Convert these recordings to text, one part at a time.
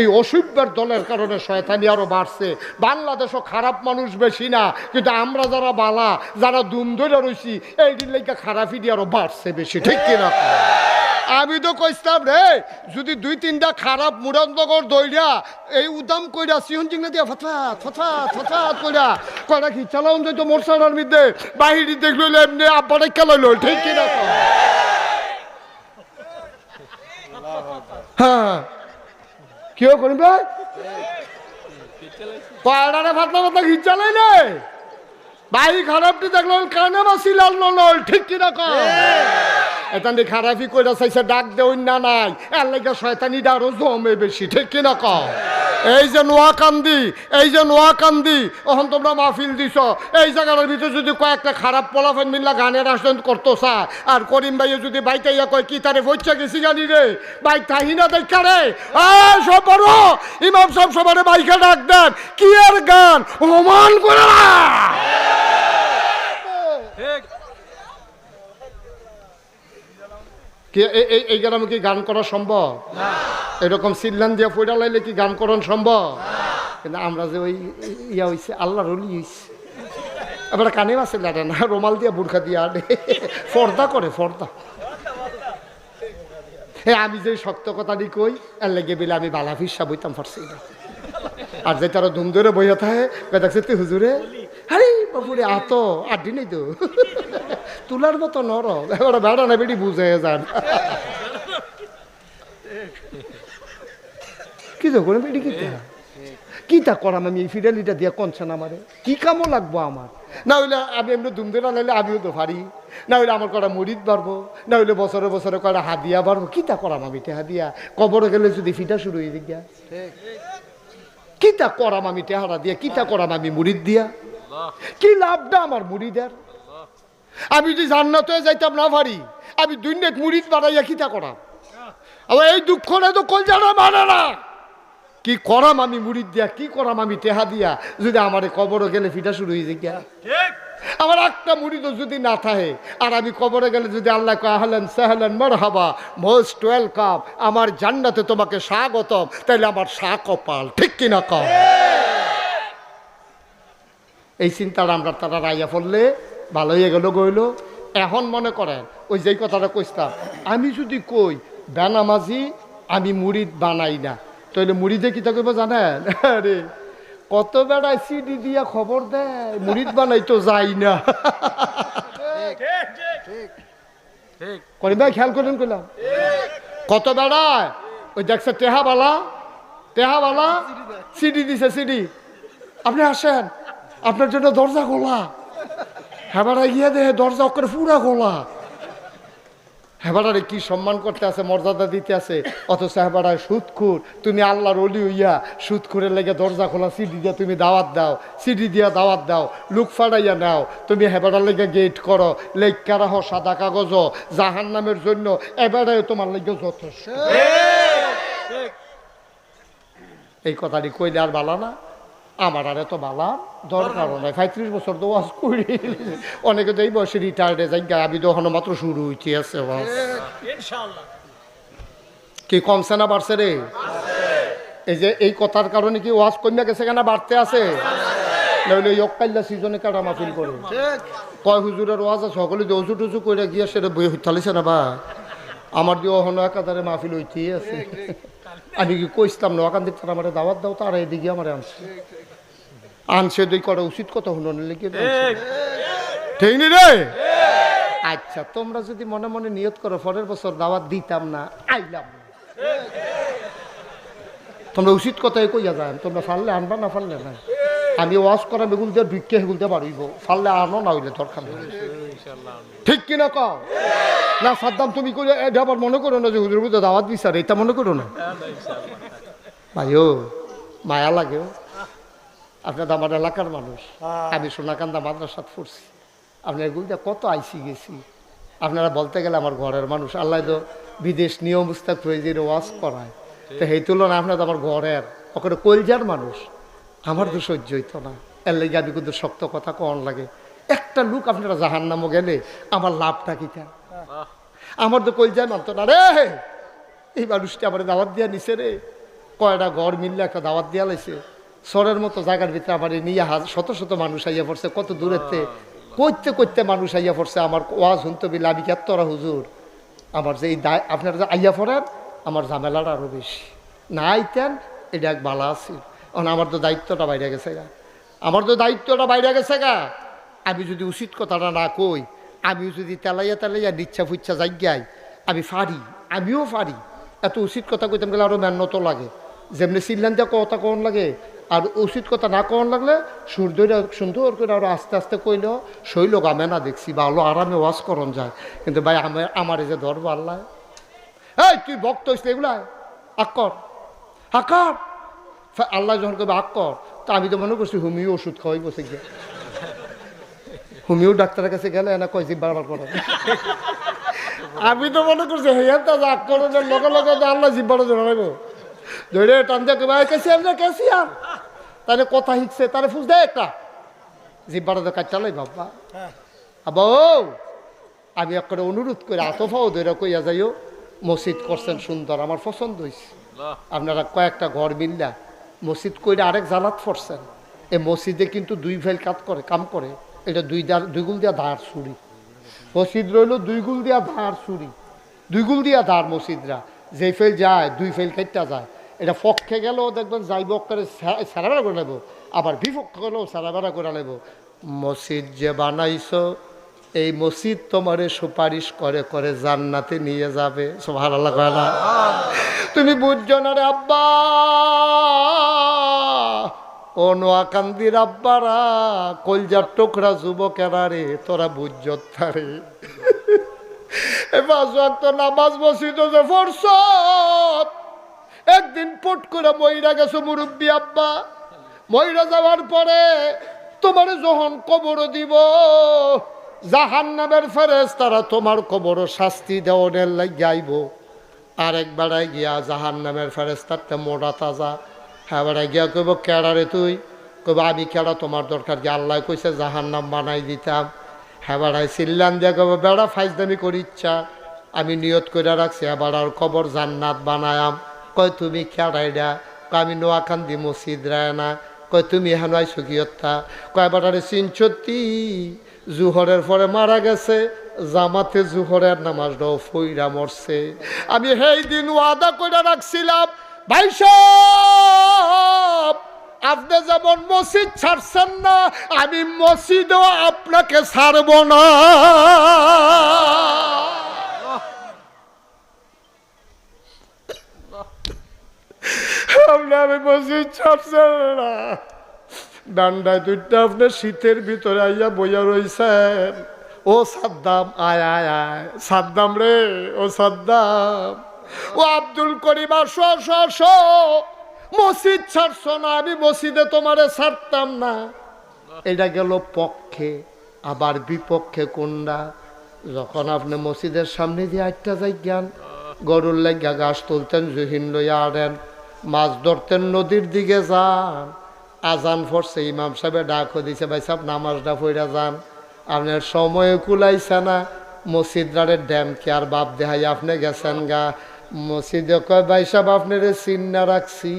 এই অসভ্যের দলের কারণে শয়তানি আরও বাড়ছে। বাংলাদেশও খারাপ মানুষ বেশি না, কিন্তু আমরা যারা বালা, যারা দুম ধরে রয়েছি এই দিন লেগে খারাপই দিয়ে আরও বাড়ছে বেশি, ঠিক কিনা? আমি তো কইতাম রে, যদি দুই তিনটা খারাপ মুরাদনগর দইরা এই উদাম কইরা সিহন চিংনা দিয়া ফথাত ফথাত ফথাত কইরা কয়টা কি চালাউন যাইতো মোরসালার মধ্যে, বাহিরি দেখল এমনি আব্বারে খেলাইলো ঠিক কিনা? কও? হ্যাঁ। কেউ করি ভাই কয়টারে ফাতলা ঘির চালাই নে ভাই খারাপটি দেখলাম কানে বাসি লাল নল ঠিক কিনা এতানি খারাপি কইরা চাইছে, ডাক দেও না নাই। এর লাগে শয়তানি আরও জমে বেশি, ঠিক কিনা কম এই যে নোয়াকান্দি এই যে নোয়াকান্দি ওখান তোমরা মাহফিল দিছ। এই জায়গার ভিতরে যদি কয়েকটা খারাপ পোলাফেন মিল্লা গানের আসন করতো চা আর করিম ভাইয়ে যদি বাইতে ইয়া কয়, কি তারে বইচা গেছি জানি রে? বাইক থাহি না দেখা রে? সব বড় ইমাম সব সবারে বাইকে ডাক দেন। কি আর গান? ওমান করে না। কি এই- এই গ্রামে কি গান করা সম্ভব? এরকম সিল্লান দিয়া পয়ডা লাইলে কি গান করণ সম্ভব? কিন্তু আমরা যে ওই ইয়া হইছে আল্লাহ রলি হইছে। এবার কানে আছে লাটে না রোমাল দিয়া বুর্খা দিয়া ফর্দা করে ফর্দা। হে আমি যে শক্ত কথাটি কই এর লেগে বেলে আমি বালা ফিসা বইতাম পারছি না আর যে তারা ধুম ধরে বইয়া থাকে দেখছে তুই হুজুরে? আরে বাপুরে আত আড্ডি নেই তো। তুলার মতো নরম। এবার বেড়া না বেড়ি বুঝে যান। কি তো করে বেড়ি কিতা? কিতা করাম আমি? এই ফিডালিটা দিয়ে কনছেন আমারে? কি কামও লাগবো আমার? না হইলে আমি এমনি দুম ধরে নাইলে আমিও তো পারি না হইলে আমার কটা মরিদ বাড়বো? না হইলে বছরে বছরে কটা হাদিয়া বাড়বো? কিতা করাম আমি তে হাদিয়া? কবরে গেলে যদি ফিটা শুরু হয়ে গিয়া। কিতা করাম আমি টেহারা দিয়া? কিতা করাম আমি মুড়িদ দিয়া? কি লাভটা আমার মুড়িদের? আমি যদি জান্নাতে যাইতাম না পারি আমি দুই নেট মুড়িদ বাড়াইয়া কিতা করাম। আবার এই দুঃখটা তো কলজারা মানে না। কি করাম আমি মুড়িদ দিয়া কি করাম আমি টেহা দিয়া যদি আমার কবরে গেলে ফিটা শুরু হয়ে যায় গিয়া আমার একটা মুড়িদ যদি না থাকে আর আমি কবরে গেলে যদি আল্লাহ কাহলেন সাহলেন মর হাবা মোস্ট ওয়েলকাম আমার জান্নাতে তোমাকে স্বাগতম তাইলে আমার সা কপাল ঠিক কিনা কম এই চিন্তাটা আমরা তারা রাইয়া পড়লে ভালো হয়ে গেল গইল। এখন মনে করেন ওই যেই কথাটা কইতাম আমি যদি কই বেনামাজি আমি মুড়িদ বানাই না। তাহলে মুড়িদে কিতা করব জানেন? আরে কত বেড়ায় সিডি দিয়া খবর দেয় মুড়িদ বানাই তো যাই না। করি ভাই খেয়াল করেন কইলাম। কত বেড়ায়? ওই দেখছে টেহা বালা টেহাবালা টেহাবালা সিডি দিছে সিডি। আপনি আসেন আপনার জন্য দরজা খোলা। হেবারা গিয়ে দে দরজা করে পুরা খোলা। হেবারারে কি সম্মান করতে আছে মর্যাদা দিতে আছে? অথচ হেবারায় সুদখুর তুমি আল্লাহর অলি হইয়া সুদখুরের লেগে দরজা খোলা সিডি দিয়া তুমি দাওয়াত দাও সিডি দিয়া দাওয়াত দাও লুক ফাড়াইয়া নাও। তুমি হেবারার লেগে গেট করো লেখা রাখো সাদা কাগজ জাহান নামের জন্য এবারে তোমার লেগে যথেষ্ট। এই কথাটি কইলে আর বালা না। আমার আর এত বালা দরকারও নাই। পঁয়ত্রিশ বছর তো ওয়াজ করি। অনেকে তো এই বয়সে রিটায়ার্ডে যাই আমি তো এখনও মাত্র শুরু হইতে আছে ওয়াজ। কি কমছে না বাড়ছে রে? এই যে এই কথার কারণে কি ওয়াজ কমে গেছে কেন? বাড়তে আছে। নইলে এই অকাল্লা সিজনে কাটা মাফিল করে। কয় হুজুরের ওয়াজ আছে? সকলে যে অজু টুজু করে গিয়ে সেটা বই হইতালিছে না বা? আমার দিয়ে অহনো একাধারে মাহফিল হইতেই আছে। আমি কি কইসলাম না? ওখান থেকে আমার দাওয়াত দাও তারা এদিকে আমার আনছে। আনছে দুই করা উচিত কথা হলো না লিখে ঠিক। নি রে? আচ্ছা তোমরা যদি মনে মনে নিয়ত করো পরের বছর দাওয়াত দিতাম না আইলাম তোমরা উচিত কথাই কইয়া যায় তোমরা ফাললে আনবা না ফাললে না আমি ওয়াশ করা বেগুল দিয়ে ভিক্ষে হেগুল দিয়ে বাড়িব ফাললে আনো না হইলে দরকার নেই। ঠিক কিনা কও? না সাদ্দাম তুমি করে এটা আবার মনে করো না যে হুজুর দাওয়াত বিচারে এটা মনে করো না? ভাইও মায়া লাগে আপনার তো আমার এলাকার মানুষ। আমি সোনাকান্দা মাদ্রাসাত পড়ছি। আপনার এগুলো কত আইসি গেছি। আপনারা বলতে গেলে আমার ঘরের মানুষ। আল্লাহ তো বিদেশ নিয়ম মুস্তাক হয়ে যে ওয়াজ করায়। তো সেই তুলনায় আপনার তো আমার ঘরের ওখানে কলজার মানুষ। আমার তো সহ্য হইতো না। এর লেগে আমি কিন্তু শক্ত কথা কন লাগে। একটা লোক আপনারা জাহান নামও গেলে আমার লাভটা কিটা আমার তো কলজায় মানতো না। রে এই মানুষটি আমার দাওয়াত দিয়া নিছে রে। কয়টা ঘর মিললে একটা দাওয়াত দিয়া লাইছে। সরের মতো জায়গার ভিতরে আমার এই নিয়ে শত শত মানুষ আইয়া পড়ছে কত দূরেতে। করতে করতে মানুষ আইয়া পড়ছে আমার ওয়াজ শুনতে বিলে আমি কে তোরা হুজুর? আমার যে এই দায় আপনারা যে আইয়া পড়েন আমার ঝামেলাটা আরও বেশি। না আইতেন এটা এক বালা আছে। কারণ আমার তো দায়িত্বটা বাইরে গেছে গা। আমার তো দায়িত্বটা বাইরে গেছে গা। আমি যদি উচিত কথাটা না কই আমি যদি তেলাইয়া তেলাইয়া নিচ্ছা ফুচ্ছা যাই আমি ফারি আমিও ফারি। এত উচিত কথা কইতাম গেলে আরও মেহনত লাগে। যেমনি চিল্লান দিয়ে কথা কন লাগে আর উচিত কথা না কন লাগলে সূর্যটা সুন্দর করে আরও আস্তে আস্তে কইলেও শৈল গামে না দেখছি আলো আরামে ওয়াশ করন যায়। কিন্তু ভাই আমার আমার যে ধরবো আল্লাহ। এই, তুই ভক্ত হইসলে এগুলা আকর আকর আল্লাহ যখন করবে আকর তা আমি তো মনে করছি হুমিও ওষুধ খাওয়াই বসে গিয়ে হুমিও ডাক্তারের কাছে গেলে এনা কয় জিব্বার বার করে আমি তো মনে করছি হেয়ার তা রাগ করে, যে লগে লগে আল্লাহ জিব্বারও জড়াইব ধরে টান দিয়ে ভাই কেসি আমরা কেসি আর তাহলে কথা শিখছে তারে ফুস দেয় একটা। জিব্বারও তো কাজ চালাই বাবা আবো আমি একটা অনুরোধ করে আতফাও ধরে কইয়া যাইও মসজিদ করছেন সুন্দর আমার পছন্দ হয়েছে আপনারা কয়েকটা ঘর মিললা মসজিদ কইরা আরেক জালাত ফরছেন। এই মসজিদে কিন্তু দুই ফেল কাজ করে কাম করে। এটা দুই দার দুই গুল দিয়া ধার ছুরি। মসজিদ রইল দুই গুল দিয়া ধার ছুরি। দুই গুল দিয়া ধার মসজিদরা। যেই ফেল যায় দুই ফেল কাটটা যায়। এটা পক্ষে গেলেও দেখবেন যাইব করে সারাবেড়া করে নেব। আবার বিপক্ষে গেলেও সারাবেড়া করে নেব। মসজিদ যে বানাইছো, এই মসজিদ তোমারে সুপারিশ করে করে জান্নাতে নিয়ে যাবে। সোভার আল্লাহ তুমি বুঝছ না রে আব্বা? ও নোয়াকান্দির আব্বারা, কলজার টোকরা যুবকেরা রে, তোরা বুঝছত তারে এবার নামাজ মসজিদ যে ফরস একদিন পট করে মইরা গেছো মুরব্বী আব্বা। মইরা যাওয়ার পরে তোমার যখন কবর দিব জাহান নামের ফেরেস তারা তোমার কবর শাস্তি দেওয়ানের আর একবারে গিয়া জাহান নামের ফেরেস্তারটা মোড়া তাজা। হ্যাঁ গিয়া কইব কেড়ারে তুই? কইব, আমি কেড়া তোমার দরকার? কি আল্লাহ কইছে জাহান নাম বানাই দিতাম। হ্যাঁ চিল্লান দিয়া কইব, বেড়া ফাইজদামি করি ইচ্ছা আমি নিয়ত করে রাখছি। এবার আর কবর জান্নাত বানায়াম। কয় তুমি কেড়াইডা কয় আমি নোয়াখান্দি মসজিদ রায় না কয় তুমি হেন আইসো কিয়ত্তা কয় বেড়ারে চিনছত্তি, জুহরের পরে মারা গেছে। জামাতে জুহরের নামাজটাও ফইরা মরছে। আমি সেই দিন ওয়াদা করে রাখছিলাম, ভাই আপনি যেমন মসজিদ ছাড়ছেন না, আমি মসজিদও আপনাকে ছাড়ব না। আপনি আমি মসজিদ ছাড়ছেন ডান্ডায় দুইটা আপনার শীতের ভিতরে আইয়া বইয়া রইছেন। ও সাদ্দাম, আয় আয় আয়। সাদ্দাম রে, ও সাদ্দাম। ও আব্দুল করিম, আসো আসো আসো। মসজিদ ছাড়ছো না, আমি মসজিদে তোমারে ছাড়তাম না। এটা গেল পক্ষে। আবার বিপক্ষে কোনটা? যখন আপনি মসজিদের সামনে দিয়ে আটটা যাই জ্ঞান গরুর লাগিয়া গাছ তুলতেন, জহিন লইয়া আনেন। মাছ ধরতেন নদীর দিকে যান। আজান ফরছে, ইমাম সাহেবে ডাক দিছে, ভাই সাহেব, নামাজটা পড়া যান। আপনার সময় কুলাইছে না। মসজিদারে ড্যাম কে আর বাপ দেহাই, আপনি গেছেন গা? মসজিদে কয়, ভাই সাহেব, আপনার চিন্না রাখছি।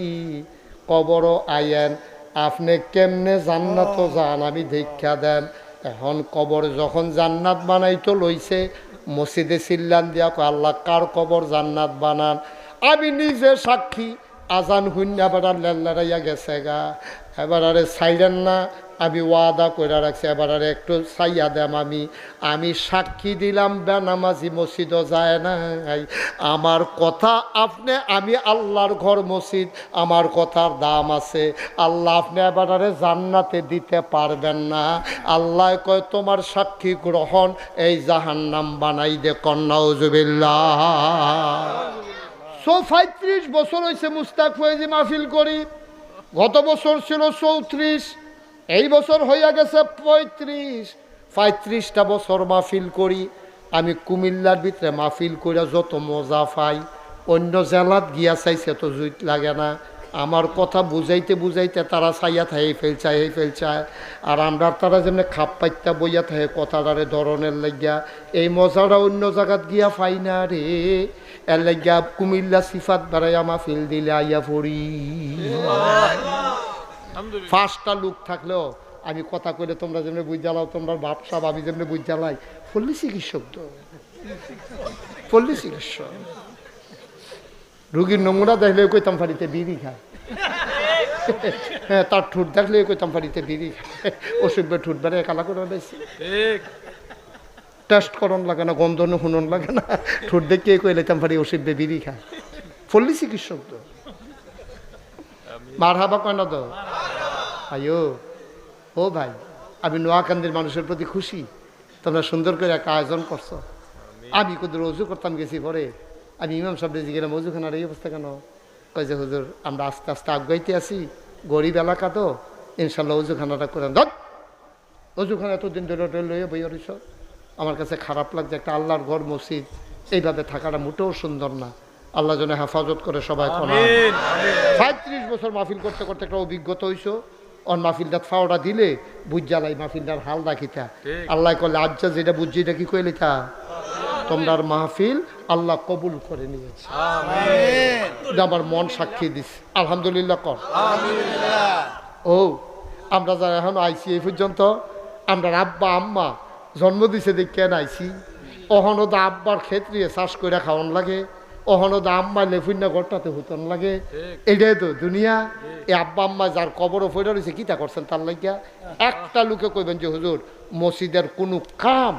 কবরও আইয়েন আপনি কেমনে জান্নাত যান, আমি দীক্ষা দেন। এখন কবর যখন জান্নাত বানাইতো লইছে, মসজিদে চিল্লান দিয়া কয়, আল্লাহ, কার কবর জান্নাত বানান? আমি নিজে সাক্ষী আজান হুন্যা বেড়ার লেল্লারাইয়া গেছে গা। এবার আরে সাইলেন না, আমি ওয়াদা করে রাখছি, এবার আরে একটু সাইয়া দেম আমি। আমি সাক্ষী দিলাম, বেনামাজি মসজিদও যায় না আমার কথা আপনি, আমি আল্লাহর ঘর মসজিদ, আমার কথার দাম আছে। আল্লাহ আপনি এবার আরে জান্নাতে দিতে পারবেন না। আল্লাহ কয়, তোমার সাক্ষী গ্রহণ এই জাহান্নাম বানাই দে কন্যা সো পঁয়ত্রিশ বছর হয়েছে মুস্তাক ফয়েজি মাহফিল করি। গত বছর ছিল চৌত্রিশ, এই বছর হইয়া গেছে পঁয়ত্রিশ। পঁয়ত্রিশটা বছর মাহফিল করি। আমি কুমিল্লার ভিতরে মাহফিল করে যত মজা পাই, অন্য জেলাত গিয়া চাইছে তো জুইত লাগে না। আমার কথা বুঝাইতে বুঝাইতে তারা চাইয়া থাকে ফেলচায় এই ফেলচায় আর আমরা তারা যেমনি খাপ পাইতা বইয়া থাকে, কথাটারে ধরনের লাগিয়া। এই মজাটা অন্য জায়গাত গিয়া পাই না রে। এর কুমিল্লা সিফাত বাড়াইয়া মাহফিল দিলে আইয়া পড়ি পাঁচটা লোক থাকলেও আমি কথা কইলে তোমরা যেমনি বুঝ জ্বালাও তোমরা বাপসা আমি যেমনি বুঝ জ্বালাই পল্লী চিকিৎসক তো পল্লী চিকিৎসক রুগীর নমুনা দেখলে কইতাম ফাড়িতে বিড়ি খায় হ্যাঁ তার ঠোঁট দেখলে কইতাম ফাড়িতে বিড়ি খায় ওষুধ ঠোঁট বেড়ে কালা করে বেশি টেস্ট করন লাগে না, গন্ধ শুনন লাগে না। ঠোঁট দেখে কই লাইতাম পারি, ওষুধ বে বিড়ি খায়। পল্লী চিকিৎসক তো। মার হাবা কয় না তো? আয়ো। ও ভাই, আমি নোয়াকান্দির মানুষের প্রতি খুশি। তোমরা সুন্দর করে একটা আয়োজন করছ। আমি কোথাও রজু করতাম, গেছি পরে। আমি ইমাম সাহেব জিজ্ঞেস মজুখানার এই অবস্থা কেন? কয় যে, হুজুর, আমরা আস্তে আস্তে আগাইতে আছি। গরিব এলাকা তো। ইনশাল্লাহ অজুখানাটা করে ধর! অজুখানা এতদিন ধরে লইয়ে বই রইছ। আমার কাছে খারাপ লাগছে একটা আল্লাহর ঘর মসজিদ এইভাবে থাকাটা মোটেও সুন্দর না। আল্লাহ যেন হেফাজত করে সবাই সাঁত্রিশ বছর মাহফিল করতে করতে একটা অভিজ্ঞতা হইছো অন মাহফিলটা ফাওড়া দিলে বুঝ জ্বালাই মাহফিলটার হাল রাখিতা। আল্লাহ করলে আজ্জা যেটা বুঝছি এটা কি কইলে তা তোমরার মাহফিল আল্লাহ কবুল করে নিয়েছে। আমার মন সাক্ষী দিস আলহামদুলিল্লাহ কর। ও আমরা যারা এখন আইছি এই পর্যন্ত আমরা আব্বা আম্মা জন্ম দিছে দেখে নাইছি। অহনো দা আব্বার ক্ষেত্রে চাষ করে খাওয়ান লাগে। অহনো দা আম্মা লেফুন্না ঘরটাতে হুতন লাগে। এটাই তো দুনিয়া। এই আব্বা আম্মা যার কবরও ফেরা রয়েছে কিতা করছেন তার লাগিয়া? একটা লোকে কইবেন যে হুজুর মসজিদের কোনো কাম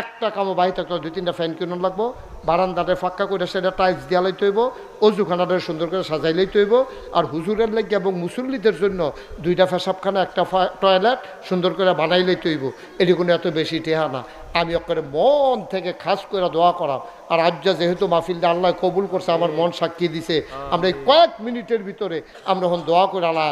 একটা কামও বাড়ি থাকলে দুই তিনটা ফ্যান কিনুন লাগবো বারান্দাটা ফাঁকা করে সেটা টাইলস দিয়া লাইতে হইব, অজুখানাটা সুন্দর করে সাজাই লাইতে হইব, আর হুজুরের লাগে এবং মুসল্লিদের জন্য দুইটা ফেসাবখানা, একটা টয়লেট সুন্দর করে বানাই লাইতে হইব। এটি কোনো এত বেশি টেহা না। আমি ওকে মন থেকে খাস করে দোয়া করাম। আর আজ যা যেহেতু মাহফিলটা আল্লাহ কবুল করছে, আমার মন সাক্ষী দিছে। আমরা এই কয়েক মিনিটের ভিতরে আমরা এখন দোয়া করে আল্লাহ।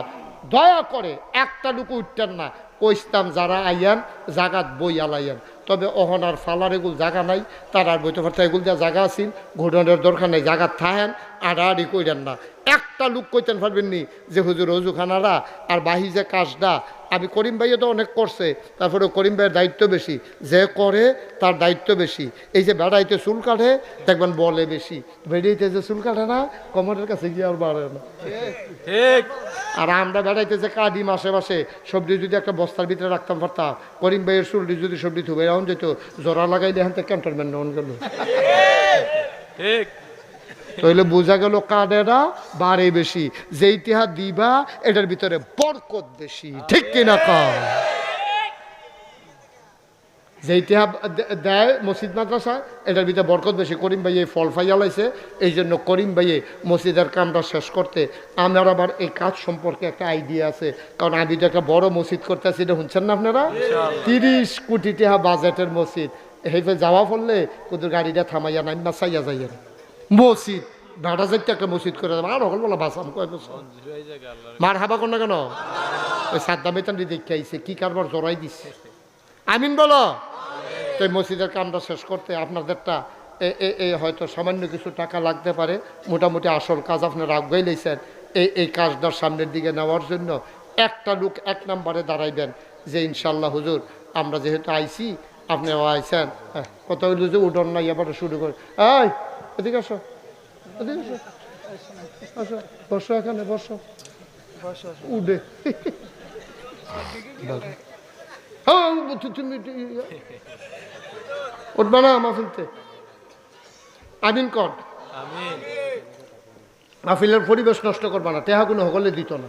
দয়া করে একটা লুকু উঠতেন না। কইস্তাম, যারা আইয়ান, জাগাত বই আলাইয়ান। তবে অহনার ফালার এগুলো জায়গা নাই, তার আর বইতে এগুল যা জায়গা আছিল ঘোড়নের দরকার নেই জায়গা থাহেন আড়াআড়ি কইরেন না। একটা লোক কইতেন পারবেন নি যে হুজুর অজুখানারা আর বাহি যে কাজটা আমি করিম ভাইও তো অনেক করছে তারপরে করিম ভাইয়ের দায়িত্ব বেশি। যে করে তার দায়িত্ব বেশি। এই যে বেড়াইতে চুল কাটে দেখবেন বলে বেশি। বেড়াইতে যে চুল কাটে না কমরের কাছে গিয়ে আর বাড়ে না। ঠিক। আর আমরা বেড়াইতেছে কাদি মাসে মাসে সবজি যদি একটা বস্তার ভিতরে রাখতাম পারতাম করিম ভাইয়ের চুলটি যদি সবজি থুবে এরকম যেত জোড়া লাগাইলে এখান থেকে ক্যান্টনমেন্ট নেওয়ান গেল। ঠিক। তাইলে বোঝা গেল কাদেরা? বাড়ে বেশি। যে ইতিহাস দিবা এটার ভিতরে বরকত বেশি। ঠিক কিনা যে ইতিহাস দেয় মসজিদ মাদ্রাসা এটার ভিতরে বরকত বেশি। করিম ভাইয়ে ফল ফাইয়া লাইছে। এই জন্য করিম ভাইয়ে মসজিদের কামটা শেষ করতে। আমার আবার এই কাজ সম্পর্কে একটা আইডিয়া আছে। কারণ আমি তো একটা বড় মসজিদ করতে আছি এটা শুনছেন না আপনারা? তিরিশ কোটি টাকা বাজেটের মসজিদ। হেফে যাওয়া ফললে কিন্তু গাড়িটা থামাইয়া নাই না চাইয়া যাইয়া। মসজিদ। ভাড়া যাইতে একটা মসজিদ করে দেবো। আর সকল বলা বাসাম কয় বছর? মার হাবা কোন না কেন? ওই সাদ্দাম বেতনটি দেখে আইছে, কি কারবার জড়াই দিচ্ছে আমিন বলো? তো এই মসজিদের কামটা শেষ করতে আপনাদেরটা এ, এ- এ হয়তো সামান্য কিছু টাকা লাগতে পারে। মোটামুটি আসল কাজ আপনারা আগাই লেছেন এই এই কাজটার সামনের দিকে নেওয়ার জন্য একটা লোক এক নম্বরে দাঁড়াইবেন যে ইনশাল্লাহ হুজুর, আমরা যেহেতু আইছি, আপনিও আইছেন। কত হইল যে উডন নাই এবার শুরু করে এই! এদিকে আসো। এদিকে আসো। আসো। বসো এখানে বসো। উঠে। হ্যাঁ, তুমি উঠবে না মাহফিলতে আমিন আমিন। মাহফিলের পরিবেশ নষ্ট করবে না। টেহা কোনো হকলে দিত না।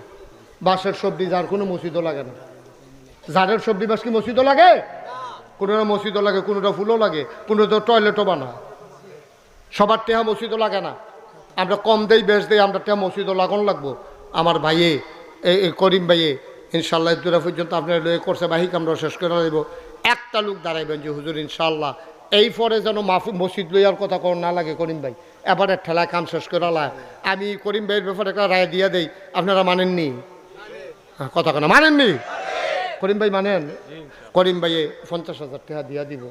বাঁশের সবজি যার কোনো মসজিদও লাগে না। জারের সবজি বাস কি মসজিদও লাগে? কোনোটা মসজিদও লাগে কোনোটা ফুলও লাগে কোনোটা টয়লেটও বানা সবার টেহা মসজিদও লাগে না। আমরা কম দেই বেশ দেই আমরা টেহা মসজিদও লাগান লাগবো। আমার ভাইয়ে এই করিম ভাইয়ে ইনশাল্লাহ দূরা পর্যন্ত আপনার লয়ে করছে বাহিক আমরা শেষ করে দেব। একটা লোক দাঁড়াইবেন যে হুজুর ইনশাল্লাহ এই পরে যেন মাফি মসজিদ লইয়ার কথা কোন না লাগে করিম ভাই। এবারে ঠেলায় কাম শেষ করে লা আমি করিম ভাইয়ের ব্যাপারে একটা রায় দিয়ে দেই আপনারা মানেননি? হ্যাঁ, কথা কেন মানেননি? করিম ভাই মানেন? করিম ভাইয়ে পঞ্চাশ হাজার টাকা দিয়া দিব।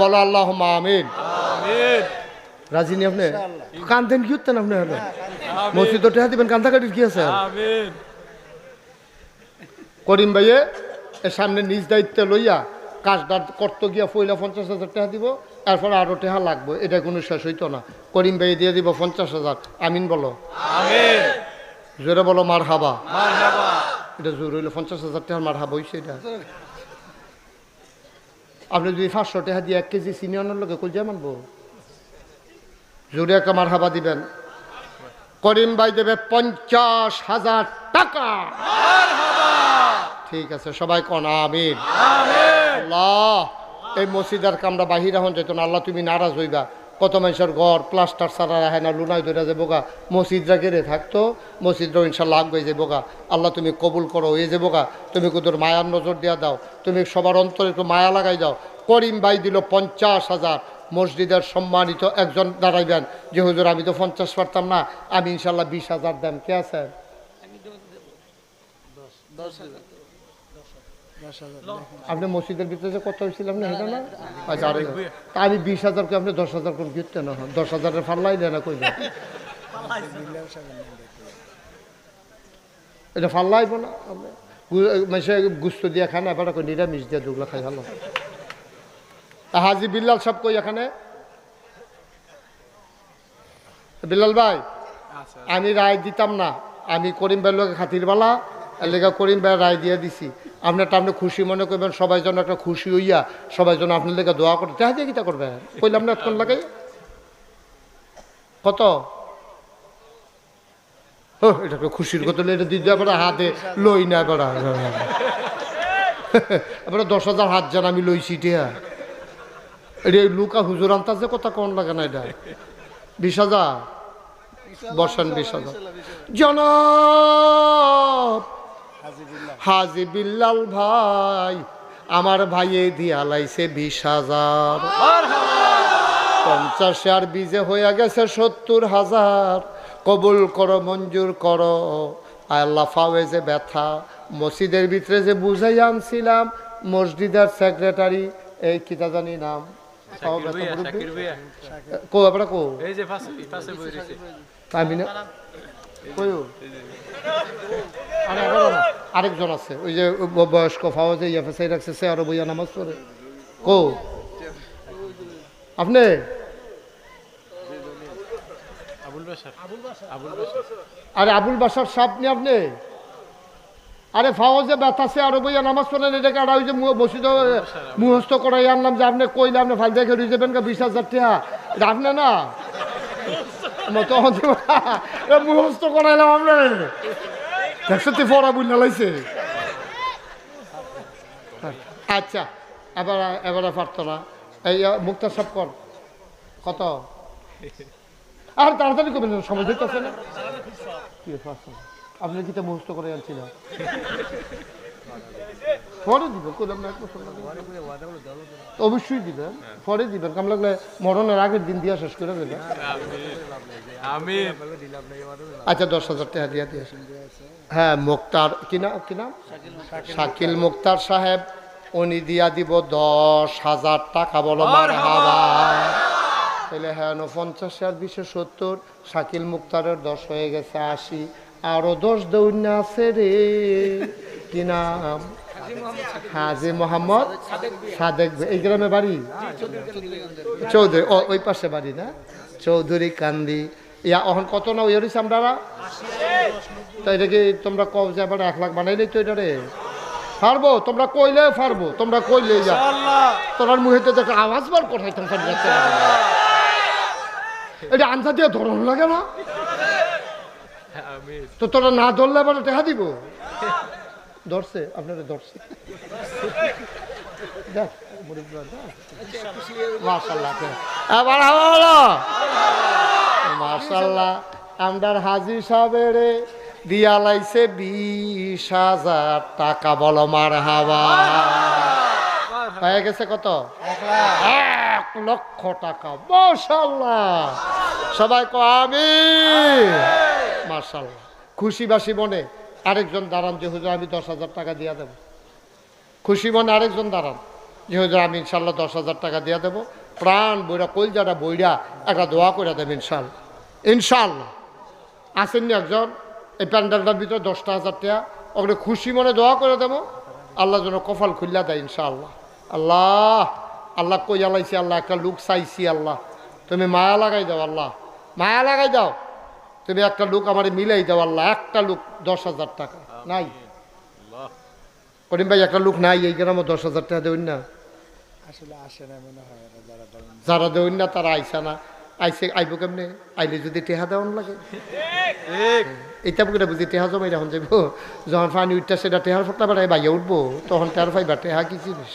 বলো আল্লাহ আমিন। আমিন। রাজি নি আপনি? কান্দেন কি উঠতেন আপনি হলে? মসজিদ টাকা দিবেন কান্দাকাটির কি আছে? করিম ভাইয়ে এর সামনে নিজ দায়িত্বে লইয়া কাজটা করতে গিয়া পয়লা পঞ্চাশ হাজার টাকা দিব এরপরে আরও টেহা লাগবে এটা কোনো শেষ হইতো না। করিম ভাই দিয়ে দিব পঞ্চাশ হাজার। আমিন বলো। জোরে বলো মার হাবা এটা জোর হইল পঞ্চাশ হাজার টাকার মার হাবা হইছে এটা। আপনি যদি পাঁচশো টাকা দিয়ে এক কেজি চিনি আনার লোকে কই যায় মানবো জোরে একটা মার হাবা দিবেন। করিম ভাই দেবে পঞ্চাশ হাজার টাকা। ঠিক আছে, সবাই কন? আমিন। আল্লাহ, এই মসজিদের কামরা বাহির হন যেত না। আল্লাহ, তুমি নারাজ হইবা। কত মানুষের ঘর, প্লাস্টার সারা রাখে না লুনাই ধরে যাব গা। মসজিদরা গেড়ে থাকতো মসজিদরাও ইনশাল্লাহ আগ যাব গা। আল্লাহ, তুমি কবুল করো, এ যাব গা। তুমি কুদুর মায়ার নজর দিয়া দাও। তুমি সবার অন্তরে একটু মায়া লাগাই দাও। করিম ভাই দিল পঞ্চাশ হাজার। মসজিদের সম্মানিত একজন দাঁড়াইবেন। যে, হুজুর, আমি তো পঞ্চাশ পারতাম না, আমি ইনশাল্লাহ বিশ হাজার দেন। কে আছেন আপনি মসজিদের ভিতরে কত হয়েছিলাম না এটা না? আচ্ছা তা আমি বিশ হাজারকে আপনি দশ হাজার করে গিফট না দশ হাজারের ফাল্লাই দেয় না কই এটা ফাল্লাইব না। মানুষে গুস্ত দিয়ে খায় না এবার নিরামিষ দিয়ে দুগুলো খাই ভালো হাজি বিল্লাল সব কই এখানে? বিল্লাল ভাই আচ্ছা। আমি রায় দিতাম না। আমি করিম ভাইয়ের লোক খাতিরবালা লেগে করিম ভাই রায় দিয়ে দিছি। আপনারটা আপনি খুশি মনে করবেন সবাই যেন একটা খুশি হইয়া সবাই যেন আপনার লেগে দোয়া করে। চাহ দিয়ে কিতা করবে? কইলাম না এতক্ষণ লাগাই কত? ও এটা খুশির কথা এটা আবার হাতে লই না এবার। এবার দশ হাজার হাত আমি লইছি টিয়া। এটা লুকা হুজুর আনতাছে, কথা কোন লাগে না এটা। বিশ হাজার? বসান বিশ হাজার। জনাব হাজি বিল্লাল ভাই, আমার ভাইয়ে দিয়া লাইছে বিশ হাজার। পঞ্চাশে আর বিজে হয়ে গেছে সত্তর হাজার। কবুল করো, মঞ্জুর করো। আল্লাহ ফাওয়ে যে ব্যথা, মসজিদের ভিতরে যে বুঝাই আনছিলাম, মসজিদের সেক্রেটারি, এই কিতা জানি নাম? কো আপনারা কো এই যে পাশে পাশে বই রয়েছে। আমি না কইও আরেকজন আছে। ওই যে বয়স্ক ফাওয়া যে রাখছে সে আরও বইয়া নামাজ পড়ে। কো? আপনি? আবুল বাসার আবুল বাসার আরে আবুল বাসার সাপ নি আপনি? আরে ফাওয়া যে ব্যথাছে আরও বইয়া নামাজ পড়েন এটাকে আর ওই যে মসজিদ মুহস্ত করাই আনলাম যে আপনি কইলে আপনি ফাল দেখে রয়ে যাবেন বিশ হাজার টাকা। আপনি না? মতো মুহস্ত করাইলাম আপনি। দেখছ তুই ফরা লাইছে। আচ্ছা এবার এবারে পারতো না এই আহ, মুক্তার সব কর। কত? আর তাড়াতাড়ি না, সময় দিতেছে না। কি? আপনি কি তা মুহূর্ত করে আনছিল পরে দিবেন করলাম না এক বছর অবশ্যই দিবেন পরে দিবেন। কাম লাগলে মরণের আগের দিন দিয়া শেষ করে দেবেন আচ্ছা দশ হাজার টাকা দিয়ে দিয়ে হ্যাঁ মুক্তার কি নাম কি নাম? শাকিল মুক্তার সাহেব উনি দিয়া দিব দশ হাজার টাকা বলো মার হাবা। তাহলে হ্যাঁ পঞ্চাশ আর বিশে সত্তর শাকিল মুক্তারের দশ হয়ে গেছে আশি। আরও দশ দৌড় আছে রে। কি নাম? হাজি মোহাম্মদ সাদেক। এই গ্রামে বাড়ি? চৌধুরী। ও, ওই পাশে বাড়ি না? চৌধুরী কান্দি। ইয়া এখন কত না ওই হরিস আমরা তো এটা কি তোমরা কব যে এবার এক লাখ বানাইলেই তো এটা রে? পারব তোমরা কইলে পারব তোমরা কইলে যা। তোমার তোরার মুহেতে দেখো আওয়াজ বার কোথায় তোমার এটা আনসা দিয়ে ধরন লাগে না? তো তোরা না ধরলে এবার দেখা দিব? ধরছে, আপনারা ধরছে। লাইছে বিশ হাজার টাকা হাওয়া হয়ে গেছে কত? এক লক্ষ টাকা মাশাল্লাহ সবাই কো আমি মাশাল্লাহ খুশি বাসি মনে আরেকজন দাঁড়ান যে, হুজুর, আমি দশ হাজার টাকা দিয়া দেবো। খুশি মনে আরেকজন দাঁড়ান যে, হুজুর, আমি ইনশাল্লাহ দশ হাজার টাকা দিয়া দেবো। প্রাণ বইরা, কলজাটা বইরা একটা দোয়া করে দেবে ইনশাল্লাহ ইনশাল্লাহ আসেননি একজন? এই প্যান্ডেলটার ভিতরে দশটা হাজার টাকা। ওখানে খুশি মনে দোয়া করে দেবো। আল্লাহ যেন কপাল খুল্লা দেয়, ইনশাআল্লাহ। আল্লাহ আল্লাহ কই আলাইছি, আল্লাহ একটা লোক চাইছি, আল্লাহ। তুমি মায়া লাগাই দাও, আল্লাহ। মায়া লাগাই দাও। তুমি একটা লোক আমার মিলাই দাও আল্লাহ একটা লোক দশ হাজার টাকা। নাই। করিম ভাই একটা লোক নাই এই গ্রামে দশ হাজার টাকা দেবেন না। আসলে আসে না হয় যারা দেবেন না তারা আইসা না। আইসে আইব কেমনে? আইলে যদি টেহা দেওয়ান লাগে। ঠিক এটা বুকে বুঝি টেহা জমাই যখন যাইব। যখন পানি উঠটা সেটা টেহার ফটলা বেড়ায় বাইয়া উঠবো তখন টেহার পাইবা টেহা কি জিনিস?